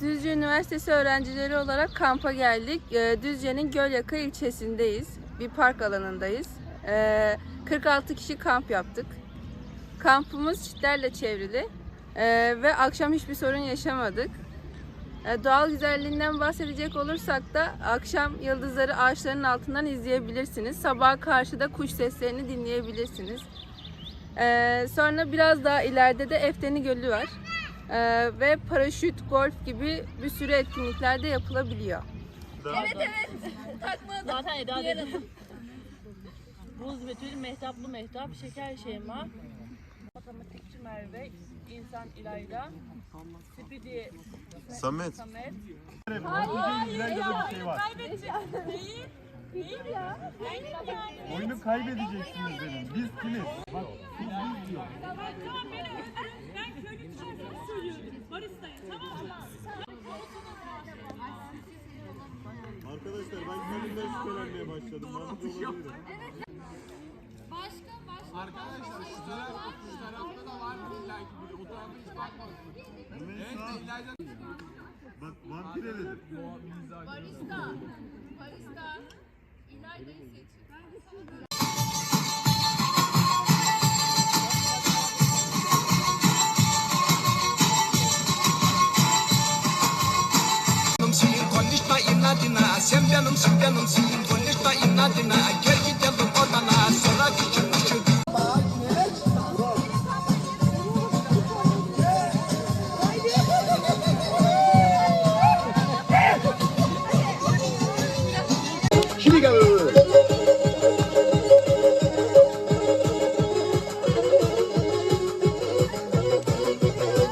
Düzce Üniversitesi öğrencileri olarak kampa geldik. Ee, Düzce'nin Gölyaka ilçesindeyiz. Bir park alanındayız. Ee, 46 kişi kamp yaptık. Kampımız çitlerle çevrili Ee, ve akşam hiçbir sorun yaşamadık. Ee, doğal güzelliğinden bahsedecek olursak da akşam yıldızları ağaçların altından izleyebilirsiniz. Sabaha karşı da kuş seslerini dinleyebilirsiniz. Ee, sonra biraz daha ileride de Efteni Gölü var. Ee, ve paraşüt, golf gibi bir sürü etkinlikler de yapılabiliyor. Zaten Eda dedi. Buz betül, mehtaplı mehtap, şeker şeyma. Matematikçi Merve, insan İlayda, Spidi Samet. Samet. İlayda'da bir şey var. Oyunu kaybedeceksiniz dedim. Biz kimiz? Bak biz biz diyor. Arkadaşlar ben kendimden şüphelenmeye başladım. Yardımcı olabilirim. Arkadaşlar şu taraf, şu tarafta da var illa ki biri. O tarafa hiç bakmadım. Evet Bak vampir eledim. Barista. Barista. canım, şu